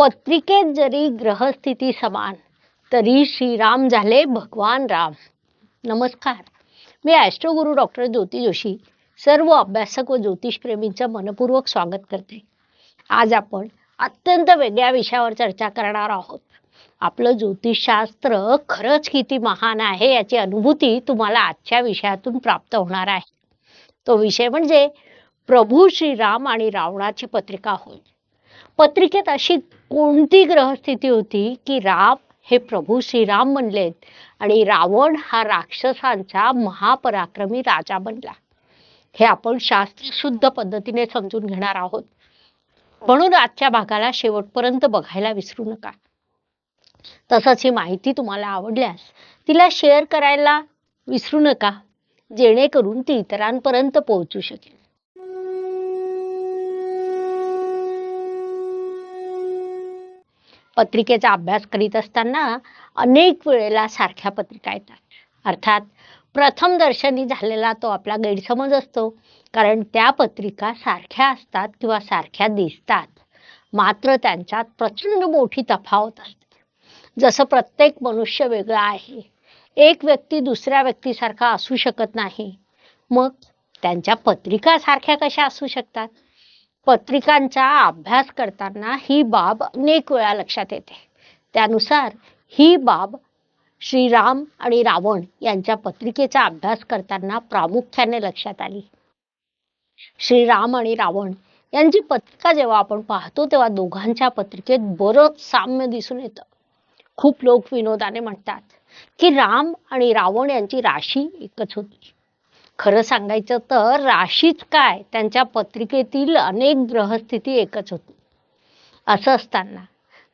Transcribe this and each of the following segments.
पत्रिकेत जरी ग्रहस्थिती समान तरी श्रीराम झाले भगवान राम. नमस्कार. मी ॲस्ट्रोगुरू डॉक्टर ज्योती जोशी. सर्व अभ्यासक व ज्योतिषप्रेमींचं मनपूर्वक स्वागत करते. आज आपण अत्यंत वेगळ्या विषयावर चर्चा करणार आहोत. आपलं ज्योतिषशास्त्र खरंच किती महान आहे याची अनुभूती तुम्हाला आजच्या विषयातून प्राप्त होणार आहे. तो विषय म्हणजे प्रभू श्रीराम आणि रावणाची पत्रिका होय. पत्रिकेत अशी कोणती ग्रहस्थिती होती की राम हे प्रभू श्रीराम बनलेत आणि रावण हा राक्षसांचा महापराक्रमी राजा बनला. हे आपण शास्त्रशुद्ध पद्धतीने समजून घेणार आहोत. म्हणून आजच्या भागाला शेवटपर्यंत बघायला विसरू नका. तसंच ही माहिती तुम्हाला आवडल्यास तिला शेअर करायला विसरू नका जेणेकरून ती इतरांपर्यंत पोहोचू शकेल. पत्रिकेचा अभ्यास करीत असताना अनेक वेळेला सारख्या पत्रिका येतात. अर्थात प्रथम दर्शनी झालेला तो आपला गैरसमज असतो. कारण त्या पत्रिका सारख्या असतात किंवा सारख्या दिसतात. मात्र त्यांच्यात प्रचंड मोठी तफावत असते. जसं प्रत्येक मनुष्य वेगळा आहे. एक व्यक्ती दुसऱ्या व्यक्तीसारखा असू शकत नाही. मग त्यांच्या पत्रिका सारख्या कशा असू शकतात? पत्रिकांचा अभ्यास करताना ही बाब अनेक वेळा लक्षात येते. त्यानुसार ही बाब श्रीराम आणि रावण यांच्या पत्रिकेचा अभ्यास करताना प्रामुख्याने लक्षात आली. श्रीराम आणि रावण यांची पत्रिका जेव्हा आपण पाहतो तेव्हा दोघांच्या पत्रिकेत बरंच साम्य दिसून येतं. खूप लोक विनोदाने म्हणतात की राम आणि रावण यांची राशी एकच होती. खरं सांगायचं तर राशीच काय? त्यांच्या पत्रिकेतील अनेक ग्रहस्थिती एकच होती. असं असताना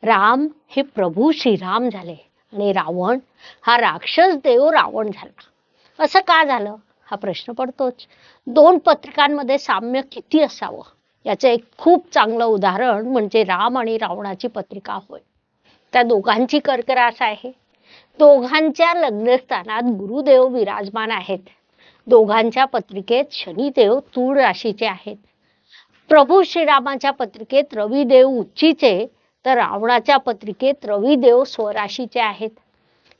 राम हे प्रभू श्रीराम झाले आणि रावण हा राक्षस देव रावण झाला. असं का झालं? हा प्रश्न पडतोच. दोन पत्रिकांमध्ये साम्य किती असावं? याचं एक खूप चांगलं उदाहरण म्हणजे राम आणि रावणाची पत्रिका होय. त्या दोघांची कर्करास आहे. दोघांच्या लग्नस्थानात गुरुदेव विराजमान आहेत. दोघांच्या पत्रिकेत शनिदेव तूळ राशीचे आहेत. प्रभू श्रीरामाच्या पत्रिकेत रविदेव उच्चीचे तर रावणाच्या पत्रिकेत रविदेव स्वराशीचे आहेत.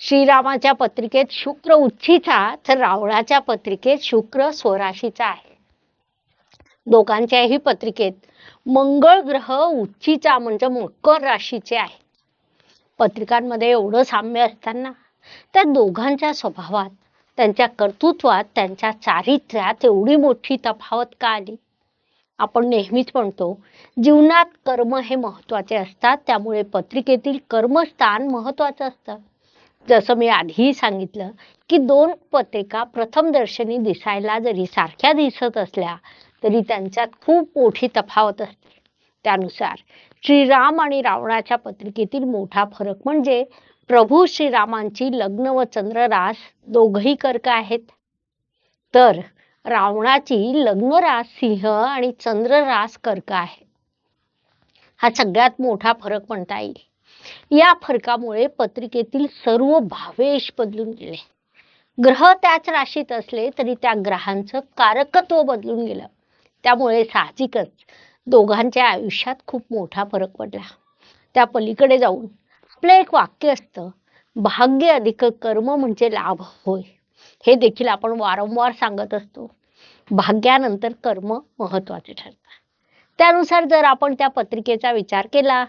श्रीरामाच्या पत्रिकेत शुक्र उच्चीचा तर रावणाच्या पत्रिकेत शुक्र स्वराशीचा आहे. दोघांच्याही पत्रिकेत मंगळ ग्रह उच्चीचा म्हणजे मकर राशीचे आहे. पत्रिकांमध्ये एवढं साम्य असताना त्या दोघांच्या स्वभावात त्यांच्या कर्तृत्वात त्यांच्या चारित्र्यात एवढी मोठी तफावत का आली? आपण नेहमीच म्हणतो जीवनात कर्म हे महत्त्वाचे असतात त्यामुळे पत्रिकेतील कर्मस्थान महत्वाचं असतं. जसं मी आधीही सांगितलं की दोन पत्रिका प्रथम दर्शनी दिसायला जरी सारख्या दिसत असल्या तरी त्यांच्यात खूप मोठी तफावत असते. त्यानुसार श्रीराम आणि रावणाच्या पत्रिकेतील मोठा फरक म्हणजे प्रभू श्रीरामांची लग्न व चंद्ररास दोघही कर्क आहेत. तर रावणाची लग्नरास सिंह आणि चंद्ररास कर्क आहे. हा सगळ्यात मोठा फरक म्हणता येईल. या फरकामुळे पत्रिकेतील सर्व भावेश बदलून गेले. ग्रह त्याच राशीत असले तरी त्या ग्रहांचं कारकत्व बदलून गेलं. त्यामुळे साहजिकच दोघांच्या आयुष्यात खूप मोठा फरक पडला. त्या पलीकडे जाऊन आपलं एक वाक्य असतं भाग्य अधिक कर्म म्हणजे लाभ होय. हे देखील आपण वारंवार सांगत असतो. भाग्यानंतर कर्म महत्त्वाचे ठरतात. त्यानुसार जर आपण त्या पत्रिकेचा विचार केला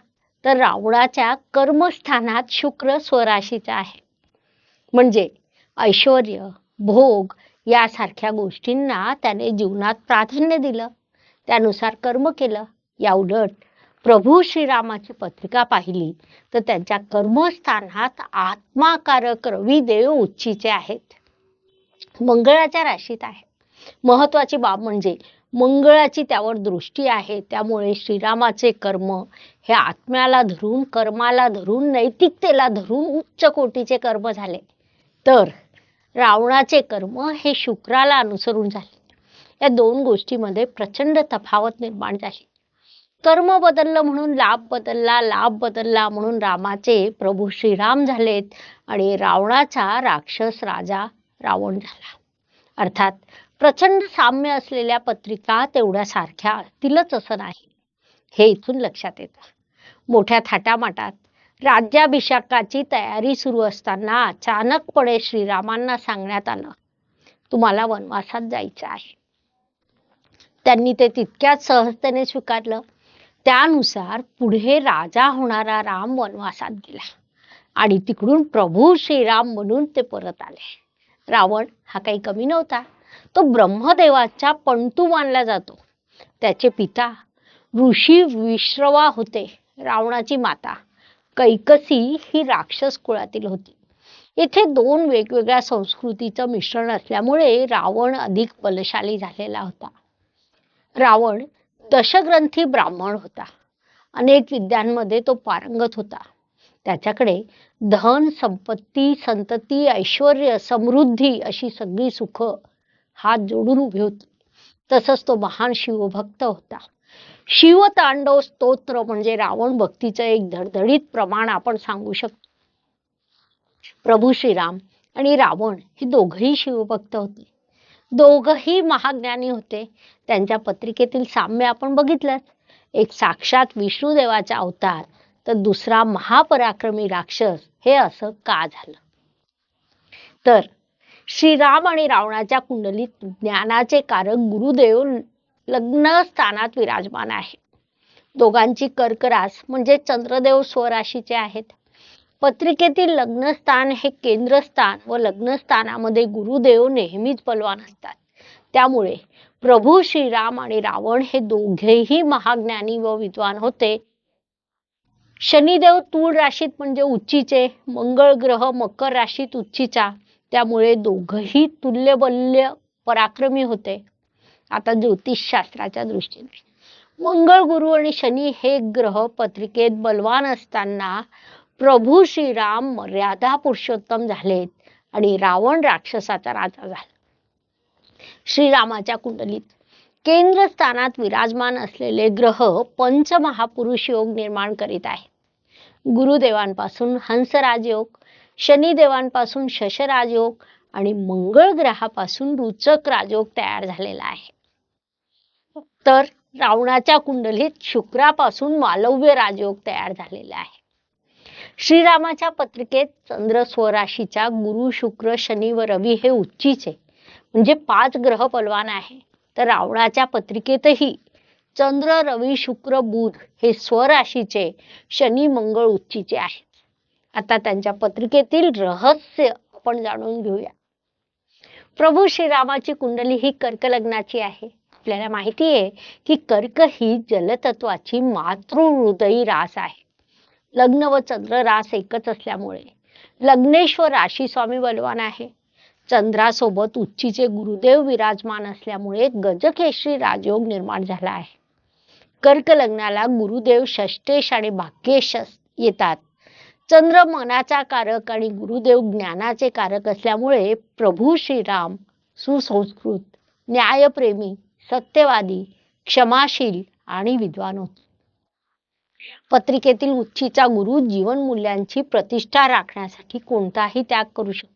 तर रावणाच्या कर्मस्थानात शुक्र स्वराशीचा आहे. म्हणजे ऐश्वर भोग यासारख्या गोष्टींना त्याने जीवनात प्राधान्य दिलं. त्यानुसार कर्म केलं. या उलट प्रभू श्रीरामाची पत्रिका पाहिली तर त्यांच्या कर्मस्थानात आत्माकारक रविदेव उच्चीचे आहेत. मंगळाच्या राशीत आहे. महत्वाची बाब म्हणजे मंगळाची त्यावर दृष्टी आहे त्यामुळे श्रीरामाचे कर्म हे आत्म्याला धरून कर्माला धरून नैतिकतेला धरून उच्च कोटीचे कर्म झाले. तर रावणाचे कर्म हे शुक्राला अनुसरून झाले. या दोन गोष्टीमध्ये प्रचंड तफावत निर्माण झाली. कर्म बदललं म्हणून लाभ बदलला लाभ बदलला म्हणून रामाचे प्रभू श्रीराम झालेत आणि रावणाचा राक्षस राजा रावण झाला. अर्थात प्रचंड साम्य असलेल्या पत्रिका तेवढ्या सारख्या असतीलच असं नाही. हे इथून लक्षात येतं. मोठ्या थाटामाटात राज्याभिषेकाची तयारी सुरू असताना अचानकपणे श्रीरामांना सांगण्यात आलं तुम्हाला वनवासात जायचं आहे. त्यांनी ते तितक्याच सहजतेने स्वीकारलं. त्यानुसार पुढे राजा होणारा राम वनवासात गेला. आणि तिकडून प्रभू श्रीराम म्हणून ते परत आले. रावण हा काही कमी नव्हता. तो ब्रह्मदेवाचा पंतू मानला जातो. त्याचे पिता ऋषी विश्रवा होते रावणाची माता. कैकसी ही राक्षस कुळातील होती. येथे दोन वेगवेगळ्या संस्कृतीचं मिश्रण असल्यामुळे रावण अधिक बलशाली झालेला होता. रावण दशग्रंथी ब्राह्मण होता. अनेक विद्यांमध्ये तो पारंगत होता. त्याच्याकडे धन संपत्ती संतती ऐश्वर समृद्धी अशी सगळी सुख हात जोडून उभी होती. तसंच तो महान शिवभक्त होता. शिवतांडव स्तोत्र म्हणजे रावण भक्तीचं एक धडधडीत प्रमाण आपण सांगू शकतो. प्रभू श्रीराम आणि रावण हे दोघही शिवभक्त होते. दोघही महाज्ञानी होते. त्यांच्या पत्रिकेतील साम्य आपण बघितलं एक साक्षात विष्णुदेवाचा अवतार तर दुसरा महापराक्रमी राक्षस हे असं का झालं? तर श्रीराम आणि रावणाच्या कुंडलीत ज्ञानाचे कारक गुरुदेव लग्न स्थानात विराजमान आहे. दोघांची कर्करास म्हणजे चंद्रदेव स्वराशीचे आहेत. पत्रिकेतील लग्नस्थान हे केंद्रस्थान व लग्नस्थानामध्ये गुरुदेव नेहमीच बलवान असतात. त्यामुळे प्रभू श्रीराम आणि रावण हे दोघेही महाज्ञानी व विद्वान होते. शनिदेव तूळ राशीत म्हणजे उच्चीचे मंगळ ग्रह मकर राशीत उच्चीचा त्यामुळे दोघही तुल्यबल्य पराक्रमी होते. आता ज्योतिषशास्त्राच्या दृष्टीने. मंगळ गुरु आणि शनी हे ग्रह पत्रिकेत बलवान असताना प्रभू श्रीराम मर्यादा पुरुषोत्तम झालेत आणि रावण राक्षसाचा राजा झाला. श्रीरामाच्या कुंडलीत केंद्रस्थानात विराजमान असलेले ग्रह पंचमहापुरुष योग निर्माण करीत आहेत. गुरुदेवांपासून हंसराज योग शनिदेवांपासून शशराज योग आणि मंगळ ग्रहापासून रुचक राजयोग तयार झालेला आहे. तर रावणाच्या कुंडलीत शुक्रापासून मालव्य राजयोग तयार झालेला आहे. श्रीरामाच्या पत्रिकेत चंद्र स्वराशीच्या गुरु शुक्र शनी व रवी हे उच्चीचे म्हणजे पाच ग्रह बलवान आहे. तर रावणाच्या पत्रिकेतही चंद्र रवी शुक्र बुध हे स्वराशीचे शनी मंगळ उच्चीचे आहेत. आता त्यांच्या पत्रिकेतील रहस्य आपण जाणून घेऊया. प्रभू श्रीरामाची कुंडली ही कर्क लग्नाची आहे. आपल्याला माहिती आहे की कर्क ही जलतत्वाची मातृहृदयी रास आहे. लग्न व चंद्र रास एकच असल्यामुळे. लग्नेश्वर राशी स्वामी बलवान आहे. चंद्रासोबत उच्चीचे गुरुदेव विराजमान असल्यामुळे गजकेश्री राजयोग निर्माण झाला आहे. कर्क लग्नाला गुरुदेव षष्टेश आणि भाग्येश येतात. चंद्र मनाचा कारक आणि गुरुदेव ज्ञानाचे कारक असल्यामुळे प्रभू श्रीराम सुसंस्कृत न्यायप्रेमी सत्यवादी क्षमाशील आणि विद्वान होते पत्रिकेतील उच्चीचा गुरु जीवन मूल्यांची प्रतिष्ठा राखण्यासाठी कोणताही त्याग करू शकतो.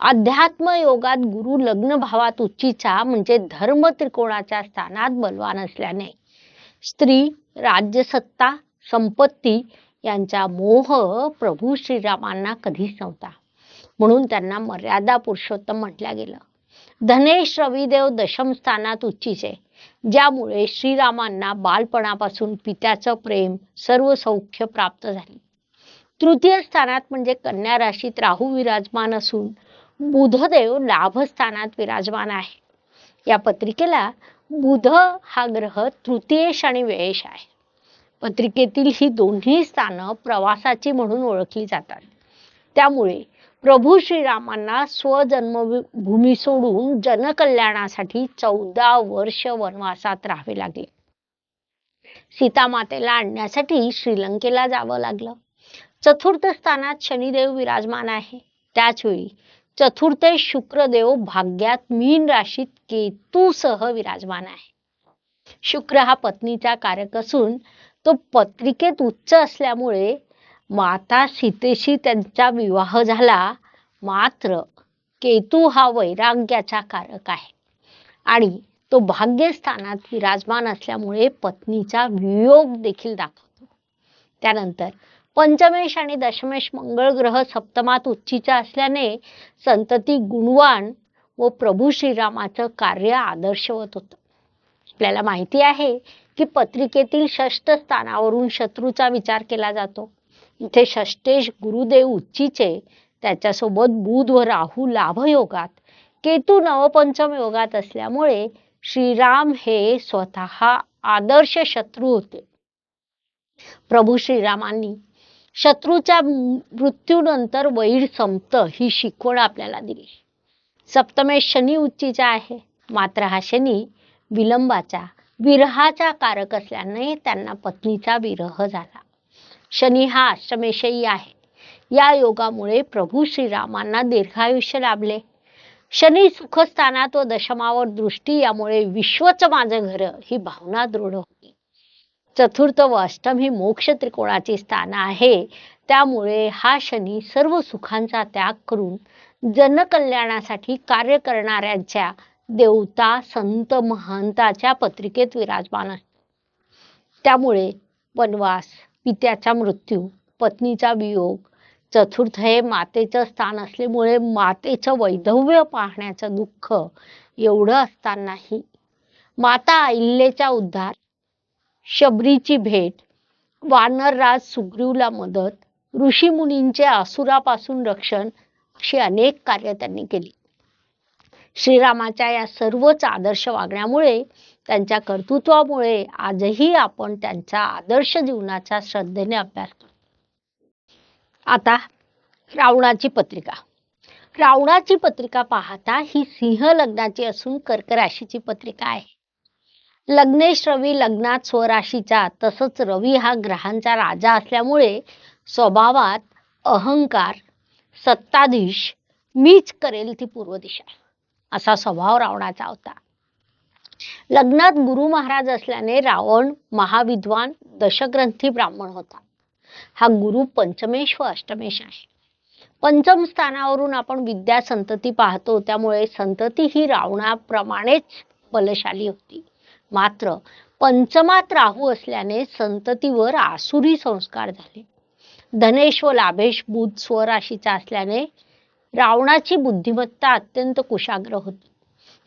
अध्यात्म योगात गुरु लग्न भावात उच्चीचा म्हणजे धर्म त्रिकोणाच्या स्थानात बलवान असल्याने स्त्री राज्यसत्ता संपत्ती यांचा मोह प्रभू श्रीरामांना कधीच नव्हता. म्हणून त्यांना मर्यादा पुरुषोत्तम म्हटल्या गेलं. धनेश रविदेव दशम स्थानात उच्चीच. आहे ज्यामुळे श्रीरामांना बालपणापासून पित्याचं प्रेम सर्व सौख्य प्राप्त झाले. तृतीय स्थानात म्हणजे कन्या राशीत राहू विराजमान असून बुधदेव लाभस्थानात विराजमान आहे. या पत्रिकेला बुध हा ग्रह तृतीयेश आणि व्ययेश आहे. पत्रिकेतील ही दोन्ही स्थानं प्रवासाची म्हणून ओळखली जातात. त्यामुळे प्रभू श्रीरामांना स्वजन्मभूमी सोडून जनकल्याणासाठी चौदा वर्ष वनवासात राहावे लागले. सीतामातेला आणण्यासाठी श्रीलंकेला जावं लागलं. चतुर्थ स्थानात शनिदेव विराजमान आहे. त्याचवेळी चतुर्थ शुक्रदेव भाग्यात मीन राशीत केतूसह विराजमान आहे. शुक्र हा पत्नीचा कारक असून तो पत्रिकेत उच्च असल्यामुळे माता सीतेशी त्यांचा विवाह झाला. मात्र केतू हा वैराग्याचा कारक आहे. आणि तो भाग्यस्थानात विराजमान असल्यामुळे पत्नीचा वियोग देखील दाखवतो. त्यानंतर पंचमेश आणि दशमेश मंगळ ग्रह सप्तमात उच्चीचा असल्याने संतती गुणवान व प्रभू श्रीरामाचं कार्य आदर्शवत होतं. आपल्याला माहिती आहे की पत्रिकेतील षष्ठ स्थानावरून शत्रूचा विचार केला जातो. इथे षष्टेश गुरुदेव उच्चीचे त्याच्यासोबत बुध व राहू लाभयोगात केतू नवपंचम योगात असल्यामुळे श्रीराम हे स्वतः आदर्श शत्रू होते. प्रभू श्रीरामांनी शत्रूच्या मृत्यूनंतर वैर संपतं ही शिकवण आपल्याला दिली. सप्तमेश शनी उच्चीचा आहे. मात्र हा शनी विलंबाचा विरहाचा कारक असल्याने त्यांना पत्नीचा विरह झाला. शनी हा अष्टमेशही आहे. या योगामुळे प्रभू श्रीरामांना दीर्घायुष्य लाभले. शनी सुखस्थानात व दशमावर दृष्टी यामुळे विश्वच माझं घर ही भावना दृढ होती. चतुर्थ व अष्टम ही मोक्ष त्रिकोणाची स्थान आहे. त्यामुळे हा शनी सर्व सुखांचा त्याग करून जनकल्याणासाठी कार्य करणाऱ्यांच्या देवता संत महंताच्या पत्रिकेत विराजमान असतो त्यामुळे वनवास पित्याचा मृत्यू पत्नीचा वियोग चतुर्थ हे मातेचं स्थान असल्यामुळे मातेचं वैधव्य पाहण्याचं दुःख एवढं असतानाही माता अहिल्येचा उद्धार शबरीची भेट वानरराज सुग्रीवला मदत ऋषीमुनींचे असुरापासून रक्षण अशी अनेक कार्य त्यांनी केली. श्रीरामाच्या या सर्वच आदर्श वागण्यामुळे त्यांच्या कर्तृत्वामुळे आजही आपण त्यांच्या आदर्श जीवनाचा श्रद्धेने अभ्यास करतो. आता रावणाची पत्रिका. रावणाची पत्रिका पाहता ही सिंह लग्नाची असून कर्क राशीची पत्रिका आहे. लग्नेश रवी लग्नात स्वराशीचा तसंच रवी हा ग्रहांचा राजा असल्यामुळे स्वभावात अहंकार सत्ताधीश मीच करेल ती पूर्व दिशा. असा स्वभाव रावणाचा होता. लग्नात गुरु महाराज असल्याने रावण महाविद्वान दशग्रंथी ब्राह्मण होता. हा गुरु पंचमेश व अष्टमेश आहे. पंचम स्थानावरून आपण विद्या संतती पाहतो त्यामुळे संतती ही रावणाप्रमाणेच बलशाली होती. मात्र पंचमात राहू असल्याने संततीवर आसुरी संस्कार झाले. धनेश व लाभेश बुध स्वराशीचा असल्याने रावणाची बुद्धिमत्ता अत्यंत कुशाग्र होती.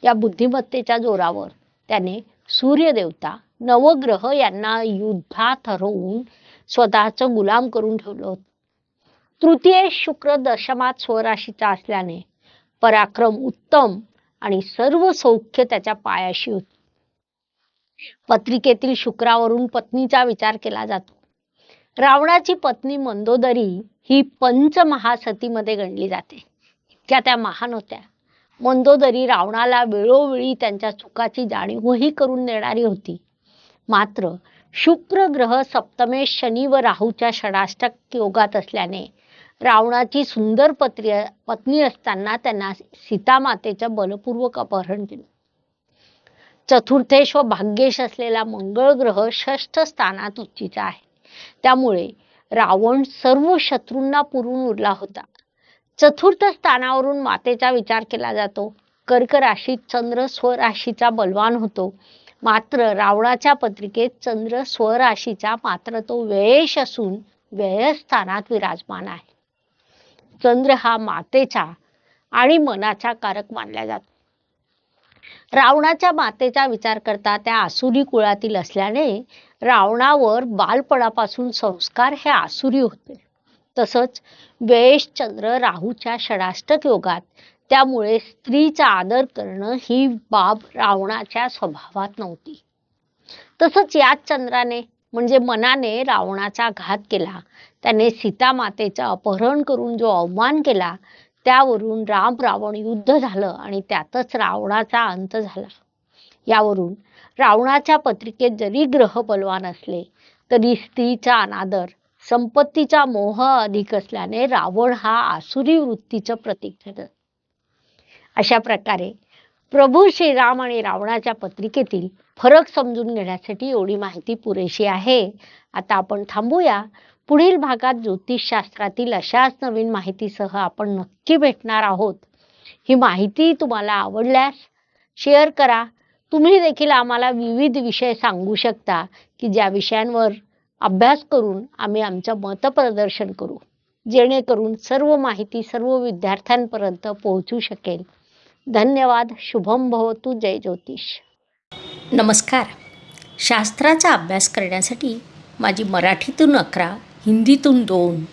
या बुद्धिमत्तेच्या जोरावर त्याने सूर्यदेवता नवग्रह यांना युद्धात हरवून स्वतःच गुलाम करून ठेवलं होतं. तृतीय शुक्र दशमात स्वराशीचा असल्याने पराक्रम उत्तम आणि सर्व सौख्य त्याच्या पायाशी होती. पत्रिकेतील शुक्रावरून पत्नीचा विचार केला जातो. रावणाची पत्नी मंदोदरी ही पंचमहासतीमध्ये गणली जाते. इतक्या त्या महान होत्या. मंदोदरी रावणाला वेळोवेळी त्यांच्या चुकाची जाणीवही करून देणारी होती. मात्र शुक्र ग्रह सप्तमेश शनी व राहूच्या षडाष्टक योगात असल्याने रावणाची सुंदर पत्री पत्नी असताना त्यांना सीतामातेचं बलपूर्वक अपहरण केलं. चतुर्थेश व भाग्येश असलेला मंगळ ग्रह षष्ठ स्थानात उच्चीचा आहे. त्यामुळे रावण सर्व शत्रूंना पुरून उरला होता. चतुर्थ स्थानावरून मातेचा विचार केला जातो. कर्क राशीत चंद्र स्वराशीचा बलवान होतो. मात्र रावणाच्या पत्रिकेत चंद्र स्वराशीचा मात्र तो व्ययेश असून व्ययस्थानात विराजमान आहे. चंद्र हा मातेचा आणि मनाचा कारक मानला जातो. रावणाच्या मातेचा विचार करता त्या आसुरी कुळातील असल्याने रावणावर बालपणापासून संस्कार हे आसुरी होते. तसंच व्ययेश चंद्र राहूच्या षडाष्टक योगात. त्यामुळे स्त्रीचा आदर करणं ही बाब रावणाच्या स्वभावात नव्हती. तसंच याच चंद्राने म्हणजे मनाने रावणाचा घात केला. त्याने सीता मातेचं अपहरण करून जो अवमान केला त्यावरून राम रावण युद्ध झालं आणि त्यातच रावणाचा अंत झाला. यावरून रावणाच्या पत्रिकेत जरी ग्रह बलवान असले तरी स्त्रीचा अनादर संपत्तीचा मोह अधिक असल्याने रावण हा आसुरी वृत्तीचं प्रतीक ठरत. अशा प्रकारे प्रभू श्रीराम आणि रावणाच्या पत्रिकेतील फरक समजून घेण्यासाठी एवढी माहिती पुरेशी आहे. आता आपण थांबूया. पुढील भागात ज्योतिषशास्त्रातील अशाच नवीन माहितीसह आपण नक्की भेटणार आहोत. ही माहिती तुम्हाला आवडल्यास शेअर करा. तुम्ही देखील आम्हाला विविध विषय सांगू शकता की ज्या विषयांवर अभ्यास करून आम्ही आमचं मतप्रदर्शन करू जेणेकरून सर्व माहिती सर्व विद्यार्थ्यांपर्यंत पोहोचू शकेल. धन्यवाद शुभम भवतु जय ज्योतिष. नमस्कार. शास्त्राचा अभ्यास करण्यासाठी माझी मराठीतून अकरा हिंदीतून दोन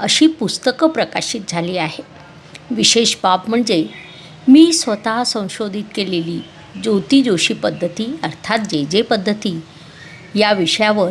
अशी पुस्तकं प्रकाशित झाली आहे. विशेष बाब म्हणजे मी स्वतः संशोधित केलेली ज्योती जोशी पद्धती अर्थात जे जे पद्धती या विषयावर